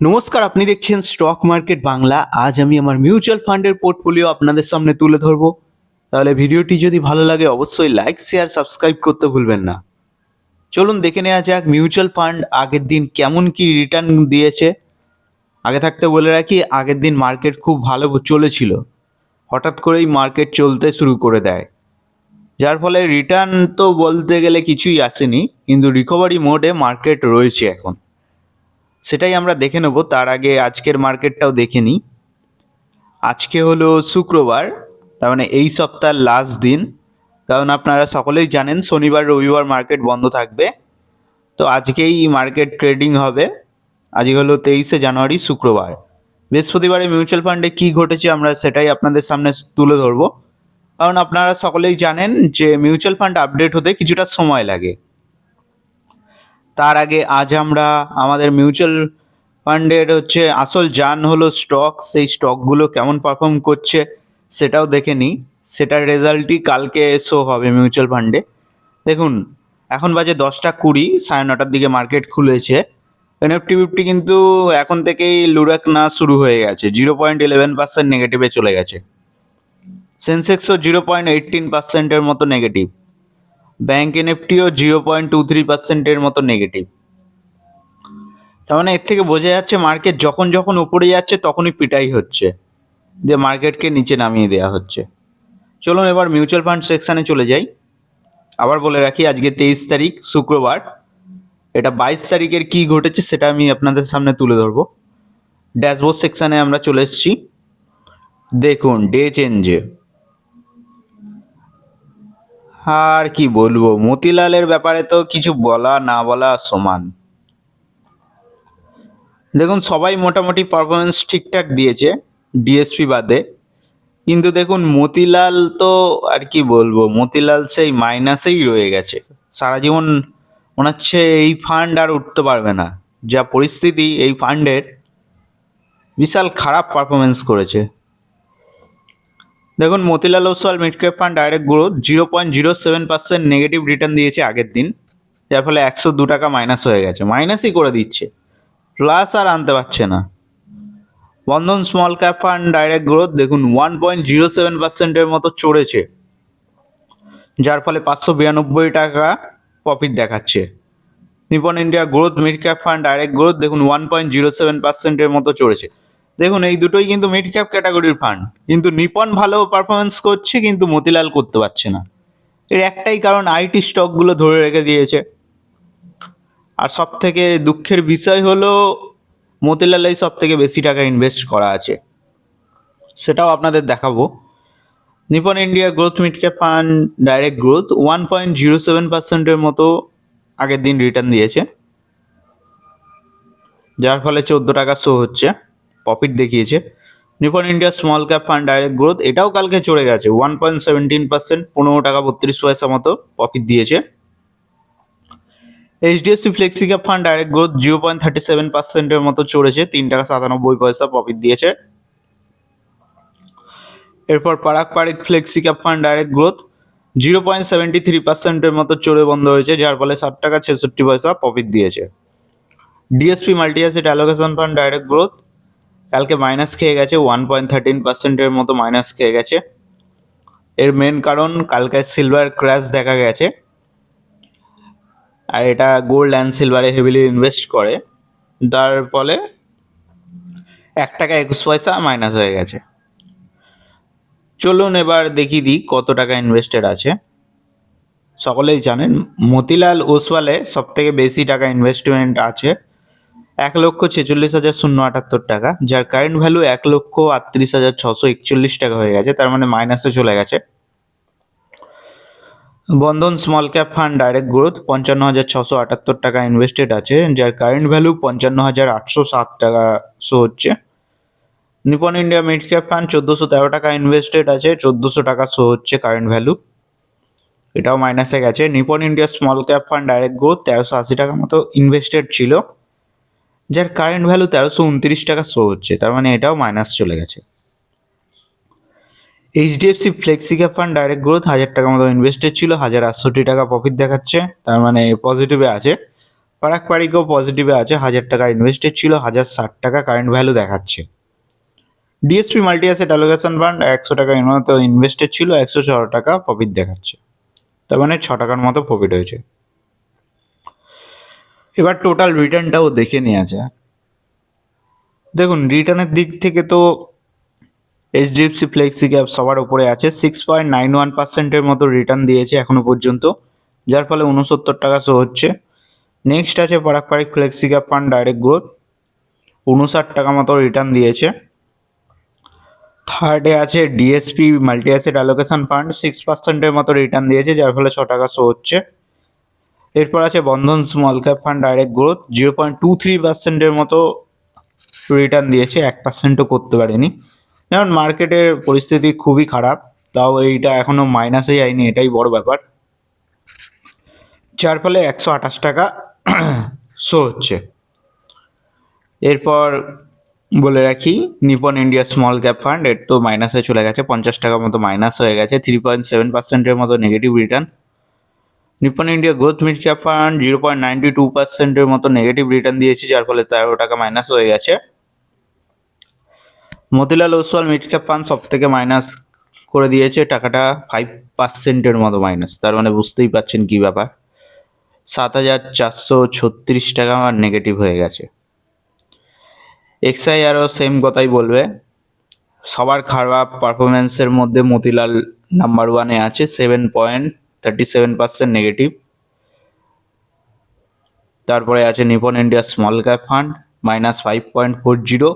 নমস্কার, আপনি দেখছেন স্টক মার্কেট বাংলা আজ আমি আমার মিউচুয়াল ফান্ডের পোর্টফোলিও আপনাদের সামনে তুলে ধরবো। তাহলে ভিডিওটি যদি ভালো লাগে, অবশ্যই লাইক শেয়ার সাবস্ক্রাইব করতে ভুলবেন না। চলুন দেখে নেওয়া যাক মিউচুয়াল ফান্ড আগের দিন কেমন কি রিটার্ন দিয়েছে। আগে থাকতে বলে রাখি, আগের দিন মার্কেট খুব ভালো চলেছিল। হঠাৎ করেই মার্কেট চলতে শুরু করে দেয়। যার ফলে রিটার্ন তো বলতে গেলে কিছুই আসেনি, কিন্তু রিকভারি মোডে মার্কেট রয়েছে এখন। সেটাই আমরা দেখে নেব। তার আগে আজকের মার্কেটটাও দেখে নিই। আজকে হলো শুক্রবার, তার মানে এই সপ্তাহের লাস্ট দিন। কারণ আপনারা সকলেই জানেন, শনিবার, রবিবার মার্কেট বন্ধ থাকবে। তো আজকেই মার্কেট ট্রেডিং হবে। আজকে হলো তেইশে জানুয়ারি, শুক্রবার। বৃহস্পতিবারে মিউচুয়াল ফান্ডে কী ঘটেছে আমরা সেটাই আপনাদের সামনে তুলে ধরবো। কারণ আপনারা সকলেই জানেন যে মিউচুয়াল ফান্ড আপডেট হতে কিছুটা সময় লাগে। তার আগে আজ আমরা আমাদের মিউচুয়াল ফান্ডের হচ্ছে আসল জান হলো স্টক সেই স্টকগুলো কেমন পারফর্ম করছে সেটাও দেখে নিই। সেটার রেজাল্টই কালকে শো হবে মিউচুয়াল ফান্ডে দেখুন, এখন বাজে দশটা কুড়ি, সাড়ে নটার দিকে মার্কেট খুলেছে। এনএফটি ফিফটি কিন্তু এখন থেকেই লুরাক না শুরু হয়ে গেছে জিরো পয়েন্ট ইলেভেন পার্সেন্ট নেগেটিভে চলে গেছে। সেন্সেক্সও জিরো পয়েন্ট এইটিন পার্সেন্টের মতো negative bank Nifty zero point two three পার্সেন্টের মতো নেগেটিভ তার মানে এর থেকে বোঝা যাচ্ছে মার্কেট যখন যখন উপরে যাচ্ছে তখনই পিটাই হচ্ছে। দিয়ে মার্কেটকে নিচে নামিয়ে দেওয়া হচ্ছে। চলুন এবার মিউচুয়াল ফান্ড সেকশানে চলে যাই। আবার বলে রাখি, আজকে তেইশ তারিখ, শুক্রবার। এটা বাইশ তারিখের কি ঘটেছে সেটা আমি আপনাদের সামনে তুলে ধরবো। ড্যাশবোর্ড সেকশানে আমরা চলে এসেছি। দেখুন ডে চেঞ্জে আর কি বলব? মতিলালের ব্যাপারে তো কিছু বলা না বলা সমান। দেখুন, সবাই মোটামুটি পারফরমেন্স ঠিকঠাক দিয়েছে ডিএসপি বাদে। কিন্তু দেখুন, মতিলাল তো আর কি বলব? মতিলাল সেই মাইনাসেই রয়ে গেছে। সারা জীবন মনে হচ্ছে এই ফান্ড আর উঠতে পারবে না। যা পরিস্থিতি এই ফান্ডের বিশাল খারাপ পারফরমেন্স করেছে। দেখুন, Motilal Oswal mid cap fund direct growth zero point zero seven percent negative return দিয়েছে আগের দিন, যার ফলে একশো দু টাকা মাইনাস হয়ে গেছে। মাইনাসই করে দিচ্ছে। প্লাস আর আনতে পারছে না। Bandhan small cap fund direct growth দেখুন, ওয়ান পয়েন্ট জিরো সেভেন পার্সেন্টের মতো চড়েছে, যার ফলে পাঁচশো বিরানব্বই টাকা প্রফিট দেখাচ্ছে। Nippon India growth mid cap fund direct growth দেখুন, ওয়ান পয়েন্ট জিরো সেভেন পার্সেন্টের মতো চড়েছে। দেখুন, এই দুটোই কিন্তু মিড ক্যাপ ক্যাটাগরির ফান্ড কিন্তু নিপন ভালো পারফরমেন্স করছে, কিন্তু মতিলাল করতে পারছে না। এর একটাই কারণ আইটি স্টকগুলো ধরে রেখে দিয়েছে। আর সব থেকে দুঃখের বিষয় হলো, মতিলালেই সব থেকে বেশি টাকা ইনভেস্ট করা আছে। সেটাও আপনাদের দেখাবো। Nippon India growth mid cap fund direct growth one point zero seven পার্সেন্টের মতো আগের দিন রিটার্ন দিয়েছে। যার ফলে চোদ্দ টাকা শো হচ্ছে। প্রফিট দেখিয়েছে। Nippon India small cap fund direct growth এটাও কালকে চড়ে গেছে। ওয়ান পয়েন্ট সেভেন্টিন পার্সেন্ট পনেরো টাকা বত্রিশ পয়সা মতো প্রফিট দিয়েছে। HDFC flexi cap fund direct growth zero point thirty seven পার্সেন্টের মতো চড়েছে। তিন টাকা সাতানব্বই পয়সা প্রফিট দিয়েছে। এরপর Parag Parikh flexi cap fund direct growth zero point seventy three পার্সেন্টের মতো চড়ে বন্ধ হয়েছে, যার ফলে ষাট টাকা ছেষট্টি পয়সা প্রফিট দিয়েছে। DSP multi asset allocation fund direct growth কালকে মাইনাস খেয়ে গেছে ওয়ান পয়েন্ট থার্টিন পার্সেন্টের মতো মাইনাস খেয়ে গেছে। এর মেন কারণ, কালকে সিলভার ক্র্যাশ দেখা গেছে। আর এটা গোল্ড অ্যান্ড সিলভারে হেভিলি ইনভেস্ট করে। তার ফলে এক টাকা একুশ পয়সা মাইনাস হয়ে গেছে। চলুন এবার দেখি দিই কত টাকা ইনভেস্টেড আছে। সকলেই জানেন, মতিলাল ওসওয়ালে সব থেকে বেশি টাকা ইনভেস্টমেন্ট আছে। এক লক্ষ ছেচল্লিশ হাজার শূন্য আটাত্তর টাকা, যার কারেন্ট ভ্যালু এক লক্ষ আটত্রিশ হাজার ছশো একচল্লিশ টাকা হয়ে গেছে, তার মানে মাইনাসে চলে গেছে। Bandhan small cap fund direct growth পঞ্চান্ন হাজার ছশো আটাত্তর টাকা ইনভেস্টেড আছে, যার কারেন্ট ভ্যালু পঞ্চান্ন হাজার আটশো সাত টাকা শো হচ্ছে। Nippon India mid cap fund চোদ্দোশো তেরো টাকা ইনভেস্টেড আছে, চোদ্দোশো টাকা শো হচ্ছে কারেন্ট ভ্যালু এটাও মাইনাসে গেছে। Nippon India small cap fund direct growth তেরোশো আশি টাকা মতো ইনভেস্টেড ছিল। যার কারেন্ট ভ্যালু তেরোশো উনত্রিশ টাকা শো হচ্ছে, তার মানে এটাও মাইনাস চলে গেছে। HDFC flexi cap fund direct growth হাজার টাকার মতো ইনভেস্টেড ছিল, হাজার আটষট্টি টাকা প্রফিট দেখাচ্ছে, তার মানে পজিটিভে আছে। পারাক পারিকও পজিটিভে আছে, হাজার টাকা ইনভেস্টেড ছিল, হাজার ষাট টাকা কারেন্ট ভ্যালু দেখাচ্ছে। DSP multi asset allocation fund একশো টাকা ইনভেস্টেড ছিল, একশো ছ টাকা প্রফিট দেখাচ্ছে। তার মানে ছ টাকার মতো প্রফিট হয়েছে। এবার টোটাল রিটার্নটাও দেখে নেওয়া যায় দেখুন রিটার্নের দিক থেকে তো এইচডিএফসি ফ্লেক্সি ক্যাপ সবার উপরে আছে। সিক্স পয়েন্ট নাইন ওয়ান পার্সেন্টের মতো রিটার্ন দিয়েছে এখনও পর্যন্ত, যার ফলে উনসত্তর টাকা শো হচ্ছে। নেক্সট আছে Parag Parikh flexi cap fund direct growth উনষাট টাকা মতো রিটার্ন দিয়েছে। থার্ডে আছে DSP multi asset allocation fund six পার্সেন্টের মতো রিটার্ন দিয়েছে, যার ফলে ছ টাকা শো হচ্ছে। এরপর আছে Bandhan small cap fund direct growth, zero point two three পার্সেন্টের মতো রিটার্ন দিয়েছে, এক পার্সেন্টও করতে পারেনি। যেমন মার্কেটের পরিস্থিতি খুবই খারাপ, তাও এইটা এখনও মাইনাসে যায়নি এটাই বড় ব্যাপার। যার ফলে একশো আঠাশ টাকা শো হচ্ছে। এরপর বলে রাখি, Nippon India small cap fund, এর তো মাইনাসে চলে গেছে, পঞ্চাশ টাকার মতো মাইনাস হয়ে গেছে থ্রি পয়েন্ট সেভেন পার্সেন্টের মতো negative return Nippon India growth mid cap fund zero point ninety two পার্সেন্টের মতো নেগেটিভ রিটার্ন দিয়েছে, যার ফলে তেরো টাকা মাইনাস হয়ে গেছে। Motilal Oswal mid cap fund সব থেকে মাইনাস করে দিয়েছে, টাকাটা ফাইভ পার্সেন্টের মতো মাইনাস তার মানে বুঝতেই পারছেন কী ব্যাপার। সাত হাজার চারশো ছত্রিশ টাকা আমার নেগেটিভ হয়ে গেছে। এক্সআই আরও সেম কথাই বলবে। সবার খারাপ পারফরমেন্সের মধ্যে মতিলাল নাম্বার ওয়ানে আছে seven point thirty seven percent negative তারপরে আছে Nippon India small cap fund minus five point four zero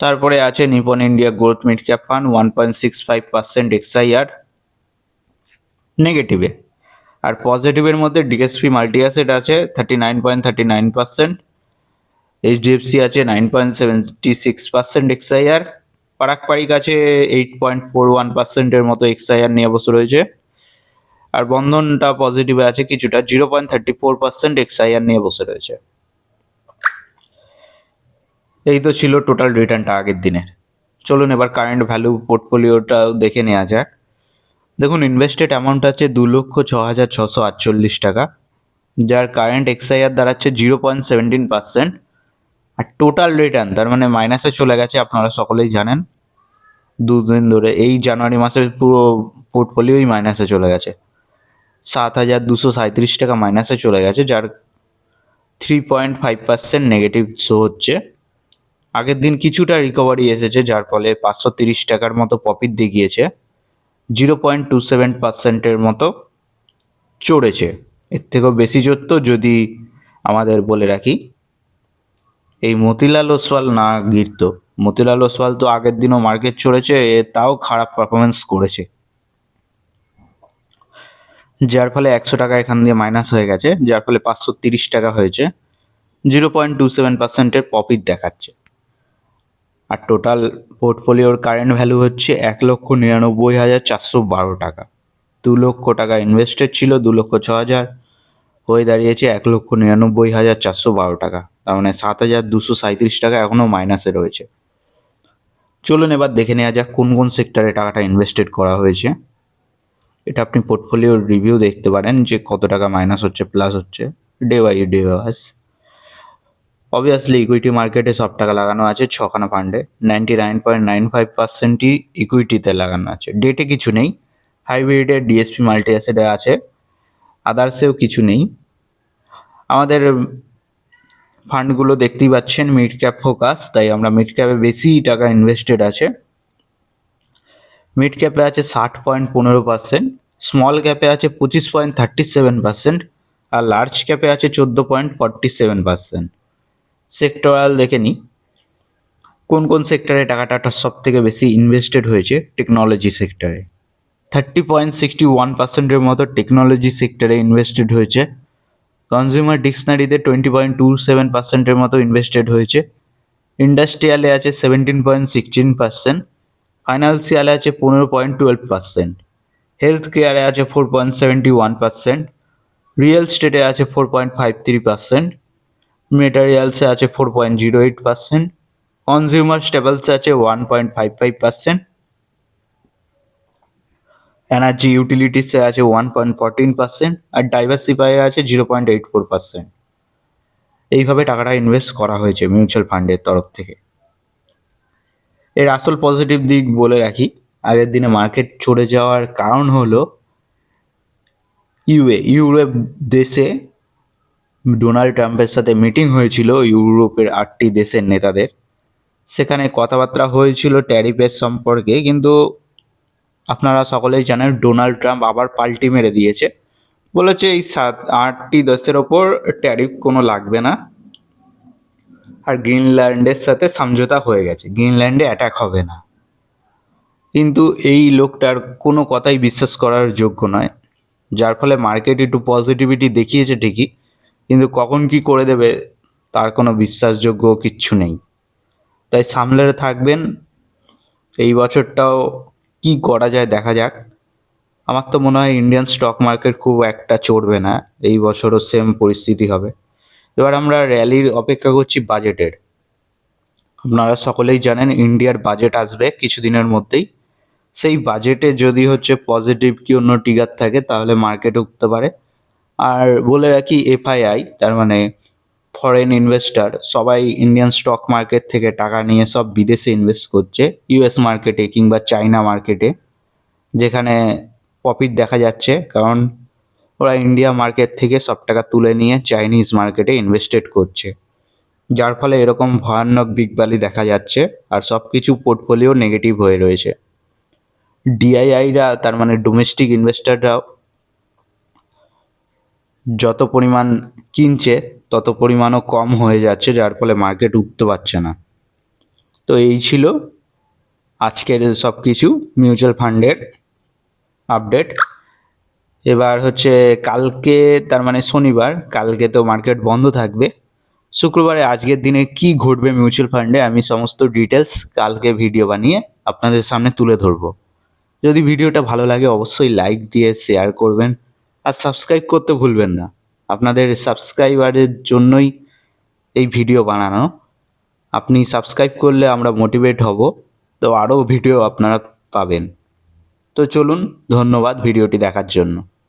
তারপরে আছে Nippon India growth mid cap fund one point six five percent XIRR নেগেটিভে আর পজিটিভের মধ্যে ডিএসপি মাল্টি অ্যাসেট আছে thirty nine point thirty nine percent HDFC আছে nine point seventy six percent XIRR Parag Parikh আছে eight point four one পার্সেন্টের মতো XIR নিয়ে বসে রয়েছে। আর বন্ধনটা পজিটিভে আছে কিছুটা zero point thirty four percent XIRR নিয়ে বসে রয়েছে। এই তো ছিল টোটাল রিটার্নটা আগের দিনের। চলুন এবার কারেন্ট ভ্যালু পোর্টফোলিওটাও দেখে নেওয়া যাক। দেখুন ইনভেস্টেড অ্যামাউন্ট আছে দু লক্ষ ছ হাজার ছশো আটচল্লিশ টাকা, যার কারেন্ট এক্সআইআর দাঁড়াচ্ছে জিরো পয়েন্ট সেভেন্টিন পার্সেন্ট আর টোটাল রিটার্ন তার মানে মাইনাসে চলে গেছে, আপনারা সকলেই জানেন। দুদিন ধরে, এই জানুয়ারি মাসে পুরো পোর্টফোলিওই মাইনাসে চলে গেছে। সাত হাজার দুশো সাঁত্রিশ টাকা মাইনাসে চলে গেছে, যার three point five percent negative show হচ্ছে। আগের দিন কিছুটা রিকভারি এসেছে, যার ফলে পাঁচশো তিরিশ টাকার মতো প্রফিট দেখিয়েছে। জিরো পয়েন্ট টু সেভেন পার্সেন্টের মতো চড়েছে। এর থেকেও বেশি চড়তো যদি আমাদের বলে রাখি। এই মতিলাল ওসওয়াল না গিরত। মতিলাল ওসওয়াল তো আগের দিনও মার্কেট চড়েছে, এ তাও খারাপ পারফরমেন্স করেছে। যার ফলে একশো টাকা এখান দিয়ে মাইনাস হয়ে গেছে, যার ফলে পাঁচশো তিরিশ টাকা হয়েছে। জিরো পয়েন্ট টু সেভেন পার্সেন্টের প্রফিট দেখাচ্ছে। আর টোটাল পোর্টফোলিওর কারেন্ট ভ্যালু হচ্ছে এক লক্ষ নিরানব্বই হাজার চারশো বারো টাকা। দু লক্ষ টাকা ইনভেস্টেড ছিল, দু লক্ষ ছ হাজার। হয়ে দাঁড়িয়েছে এক লক্ষ নিরানব্বই হাজার চারশো বারো টাকা। তার মানে সাত হাজার দুশো সাঁত্রিশ টাকা এখনও মাইনাসে রয়েছে। চলুন এবার দেখে নেওয়া যাক কোন কোন সেক্টরে টাকাটা ইনভেস্টেড করা হয়েছে। এটা আপনি পোর্টফোলিওর রিভিউ দেখতে পারেন যে কত টাকা মাইনাস হচ্ছে প্লাস হচ্ছে day by day was obviously equity মার্কেটে সব টাকা লাগানো আছে, ছখানা ফান্ডে ninety nine point nine five পার্সেন্টই ইকুইটিতে লাগানো আছে। ডেটে কিছু নেই। হাইব্রিডের ডিএসপি মাল্টি অ্যাসেটে আছে। আদার্সেও কিছু নেই। আমাদের ফান্ডগুলো দেখতেই পাচ্ছেন মিড ক্যাপ ফোকাস তাই আমরা মিড ক্যাপে বেশি টাকা ইনভেস্টেড আছে। মিড ক্যাপে আছে ষাট পয়েন্ট পনেরো পার্সেন্ট স্মল ক্যাপে আছে পঁচিশ পয়েন্ট থার্টি সেভেন পার্সেন্ট আর লার্জ ক্যাপে আছে চোদ্দ point forty seven percent sectoral দেখে নিই। কোন কোন সেক্টরে টাকাটা সব থেকে বেশি ইনভেস্টেড হয়েছে? টেকনোলজি সেক্টরে থার্টি পয়েন্ট সিক্সটি ওয়ান পার্সেন্টের মতো টেকনোলজি সেক্টরে ইনভেস্টেড হয়েছে। Consumer ডিকশনারিতে twenty point two seven percent মতো ইনভেস্টেড হয়েছে। ইন্ডাস্ট্রিয়ালে আছে সেভেন্টিন পয়েন্ট সিক্সটিন পার্সেন্ট ফাইন্যান্সিয়ালে আছে পনেরো পয়েন্ট টুয়েলভ পার্সেন্ট হেলথ কেয়ারে আছে four point seventy one percent real স্টেটে আছে four point five three percent মেটেরিয়ালসে আছে four point zero eight percent consumer স্টেবলসে আছে one point five five percent energy ইউটিলিটিসে আছে ওয়ান পয়েন্ট ফোরটিন পার্সেন্ট আর ডাইভার্সিফাইয়ে আছে zero point eight four percent এইভাবে টাকাটা ইনভেস্ট করা হয়েছে মিউচুয়াল ফান্ডের তরফ থেকে। এর আসল পজিটিভ দিক বলে রাখি। আগের দিনে মার্কেট চড়ে যাওয়ার কারণ হলো, ইউএ, ইউরোপ দেশে ডোনাল্ড ট্রাম্পের সাথে মিটিং হয়েছিল ইউরোপের আটটি দেশের নেতাদের। সেখানে কথাবার্তা হয়েছিল ট্যারিফের সম্পর্কে, কিন্তু আপনারা সকলেই জানেন ডোনাল্ড ট্রাম্প আবার পাল্টি মেরে দিয়েছে। বলেছে এই সাত, আটটি দেশের ওপর ট্যারিফ কোনো লাগবে না। আর গ্রিনল্যান্ডের সাথে সমঝোতা হয়ে গেছে। গ্রিনল্যান্ডে অ্যাটাক হবে না। কিন্তু এই লোকটার কোনো কথাই বিশ্বাস করার যোগ্য নয়। যার ফলে মার্কেট একটু পজিটিভিটি দেখিয়েছে ঠিকই, কিন্তু কখন কি করে দেবে তার কোনো বিশ্বাসযোগ্য কিচ্ছু নেই। তাই সামলে থাকবেন। এই বছরটাও কি করা যায় দেখা যাক। আমার তো মনে হয় ইন্ডিয়ান স্টক মার্কেট খুব একটা চড়বে না। এই বছরও সেম পরিস্থিতি হবে। এবার আমরা র্যালির অপেক্ষা করছি বাজেটের আপনারা সকলেই জানেন ইন্ডিয়ার বাজেট আসবে কিছুদিনের মধ্যেই। সেই বাজেটে যদি হচ্ছে পজিটিভ কি অন্য টিগার থাকে, তাহলে মার্কেট উঠতে পারে। আর বলে রাখি এফআইআই তার মানে ফরেন ইনভেস্টার সবাই ইন্ডিয়ান স্টক মার্কেট থেকে টাকা নিয়ে সব বিদেশে ইনভেস্ট করছে ইউএস মার্কেটে কিংবা চাইনা মার্কেটে যেখানে প্রফিট দেখা যাচ্ছে। কারণ ওরা ইন্ডিয়া মার্কেট থেকে সব টাকা তুলে নিয়ে চাইনিজ মার্কেটে ইনভেস্টেড করছে। যার ফলে এরকম ভয়ানক বিগ ভ্যালি দেখা যাচ্ছে আর সব কিছু পোর্টফোলিও নেগেটিভ হয়ে রয়েছে। ডিআইআইরা তার মানে ডোমেস্টিক ইনভেস্টাররাও যত পরিমাণ কিনছে, তত পরিমাণও কম হয়ে যাচ্ছে, যার ফলে মার্কেট উঠতে পারছে না। তো এই ছিল আজকের সব কিছু মিউচুয়াল ফান্ডের আপডেট এবার হচ্ছে কালকে, তার মানে শনিবার, কালকে তো মার্কেট বন্ধ থাকবে। শুক্রবারে আজকের দিনে কি ঘটবে মিউচুয়াল ফান্ডে আমি সমস্ত ডিটেলস কালকে ভিডিও বানিয়ে আপনাদের সামনে তুলে ধরবো। যদি ভিডিওটা ভালো লাগে অবশ্যই লাইক দিয়ে শেয়ার করবেন আর সাবস্ক্রাইব করতে ভুলবেন না। আপনাদের সাবস্ক্রাইবারের জন্যই এই ভিডিও বানানো। আপনি সাবস্ক্রাইব করলে আমরা মোটিভেট হব, তো আরও ভিডিও আপনারা পাবেন। তো চলুন, ধন্যবাদ ভিডিওটি দেখার জন্য।